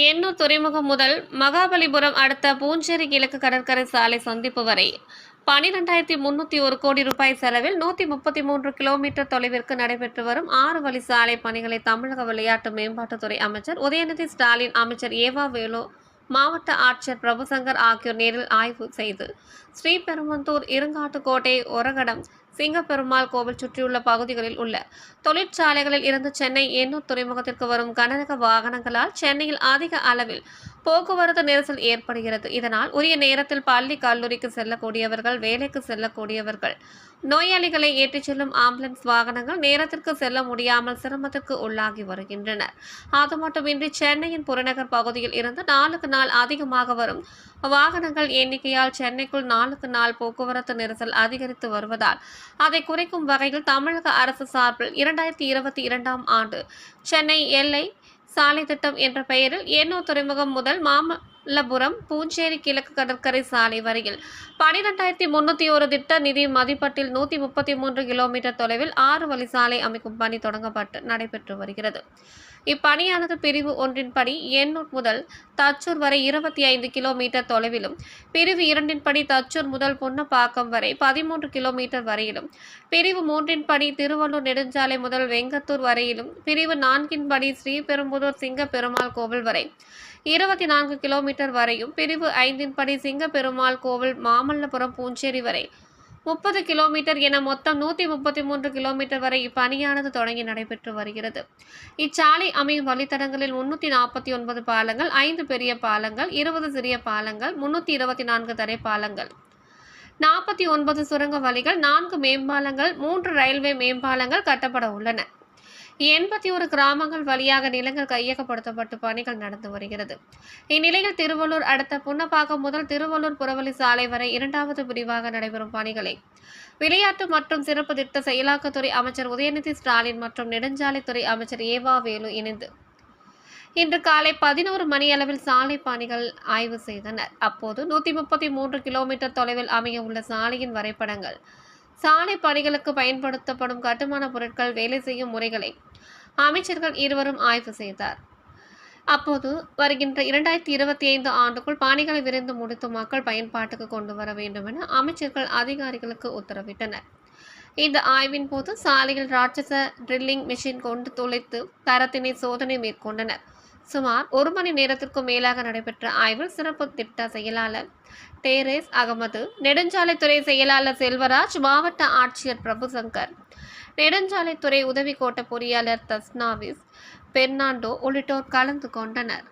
எண்ணூர் துறைமுகம் முதல் மகாபலிபுரம் அடுத்த பூஞ்சேரி கிழக்கு கடற்கரை சாலை சந்திப்பு வரை பனிரெண்டாயிரத்தி முன்னூற்றி ஒரு கோடி ரூபாய் செலவில் நூற்றி முப்பத்தி மூன்று கிலோமீட்டர் தொலைவிற்கு நடைபெற்று வரும் ஆறு வழி சாலை பணிகளை தமிழக விளையாட்டு மேம்பாட்டுத்துறை அமைச்சர் உதயநிதி ஸ்டாலின் அமைச்சர் ஏவா வேலு மாவட்ட ஆட்சியர் பிரபுசங்கர் ஆகியோர் நேரில் ஆய்வு செய்து ஸ்ரீபெரும்புதூர் இருங்காட்டுக்கோட்டை ஒரகடம் சிங்கப்பெருமாள் கோவில் சுற்றியுள்ள பகுதிகளில் உள்ள தொழிற்சாலைகளில் இருந்து சென்னை எண்ணூர் துறைமுகத்திற்கு வரும் கனரக வாகனங்களால் சென்னையில் அதிக அளவில் போக்குவரத்து நெரிசல் ஏற்படுகிறது. இதனால் உரிய நேரத்தில் பள்ளி கல்லூரிக்கு செல்லக்கூடியவர்கள் வேலைக்கு செல்லக்கூடியவர்கள் நோயாளிகளை ஏற்றிச் செல்லும் ஆம்புலன்ஸ் வாகனங்கள் நேரத்திற்கு செல்ல முடியாமல் சிரமத்திற்கு உள்ளாகி வருகின்றனர். அது மட்டுமின்றி சென்னையின் புறநகர் பகுதியில் இருந்து நாளுக்கு நாள் அதிகமாக வரும் வாகனங்கள் எண்ணிக்கையால் சென்னைக்குள் நாளுக்கு நாள் போக்குவரத்து நெரிசல் அதிகரித்து வருவதால் அதை குறைக்கும் வகையில் தமிழக அரசு சார்பில் இரண்டாயிரத்தி இருபத்தி இரண்டாம் ஆண்டு சென்னை எல்லை சாலை திட்டம் என்ற பெயரில் எண்ணூர் துறைமுகம் முதல் மாம மாமல்லபுரம் பூஞ்சேரி கிழக்கு கடற்கரை சாலை வரையில் பனிரெண்டாயிரத்தி முன்னூற்றி ஒரு திட்ட நிதி மதிப்பட்டில் நூற்றி முப்பத்தி மூன்று கிலோமீட்டர் தொலைவில் ஆறு வழி சாலை அமைக்கும் பணி தொடங்கப்பட்டு நடைபெற்று வருகிறது. இப்பணியானது பிரிவு ஒன்றின்படி எண்ணூர் முதல் தச்சூர் வரை இருபத்தி ஐந்து கிலோமீட்டர் தொலைவிலும் பிரிவு இரண்டின்படி தச்சூர் முதல் புன்னப்பாக்கம் வரை பதிமூன்று கிலோமீட்டர் வரையிலும் பிரிவு மூன்றின்படி திருவள்ளூர் நெடுஞ்சாலை முதல் வெங்கத்தூர் வரையிலும் பிரிவு நான்கின்படி ஸ்ரீபெரும்புதூர் சிங்கப்பெருமாள் கோவில் வரை இருபத்தி நான்கு கிலோமீட்டர் வரையும் பிரிவு ஐந்தின்படி சிங்கப்பெருமாள் கோவில் மாமல்லபுரம் பூஞ்சேரி வரை. முப்பது கிலோமீட்டர் என மொத்தம் நூற்றி முப்பத்தி மூன்று கிலோமீட்டர் வரை இப்பணியானது தொடங்கி நடைபெற்று வருகிறது. இச்சாலை அமையும் வழித்தடங்களில் முன்னூற்றி நாற்பத்தி ஒன்பது பாலங்கள் ஐந்து பெரிய பாலங்கள் இருபது சிறிய பாலங்கள் முன்னூற்றி இருபத்தி நான்கு தரை பாலங்கள். நாற்பத்தி ஒன்பது சுரங்க வழிகள் நான்கு மேம்பாலங்கள் மூன்று ரயில்வே மேம்பாலங்கள் கட்டப்பட உள்ளன. எண்பத்தி ஒரு கிராமங்கள் வழியாக நிலங்கள் கையகப்படுத்தப்பட்டு பணிகள் நடந்து வருகிறது. இந்நிலையில் திருவள்ளூர் அடுத்த புன்னப்பாக்கம் முதல் திருவள்ளூர் புறவழி சாலை வரை இரண்டாவது பிரிவாக நடைபெறும் பணிகளை விளையாட்டு மற்றும் சிறப்பு திட்ட செயலாக்கத்துறை அமைச்சர் உதயநிதி ஸ்டாலின் மற்றும் நெடுஞ்சாலைத்துறை அமைச்சர் ஏவா வேலு இணைந்து இன்று காலை பதினோரு மணி அளவில் சாலை பணிகள் ஆய்வு செய்தனர். அப்போது நூற்றி முப்பத்தி மூன்று கிலோமீட்டர் தொலைவில் அமைய உள்ள சாலையின் வரைபடங்கள் சாலை பணிகளுக்கு பயன்படுத்தப்படும் கட்டுமான பொருட்கள் வேலை செய்யும் முறைகளை அமைச்சர்கள் இருவரும் ஆய்வு செய்தார். அப்போது வருகின்ற இரண்டாயிரத்தி இருபத்தி ஐந்து ஆண்டுக்குள் பணிகளை விரைந்து முடித்து மக்கள் பயன்பாட்டுக்கு கொண்டு வர வேண்டும் என அமைச்சர்கள் அதிகாரிகளுக்கு உத்தரவிட்டனர். இந்த ஆய்வின் போது சாலையில் ராட்சச ட்ரில்லிங் மிஷின் கொண்டு துளைத்து தரத்தினை சோதனை மேற்கொண்டனர். சுமார் ஒரு மணி நேரத்திற்கும் மேலாக நடைபெற்ற ஆய்வில் சிறப்பு திட்ட செயலாளர் டேரேஸ் அகமது நெடுஞ்சாலைத்துறை செயலாளர் செல்வராஜ் மாவட்ட ஆட்சியர் பிரபுசங்கர் நெடுஞ்சாலைத்துறை உதவி கோட்ட பொறியாளர் தஸ்னாவிஸ் பெர்னாண்டோ உள்ளிட்டோர் கலந்து கொண்டனர்.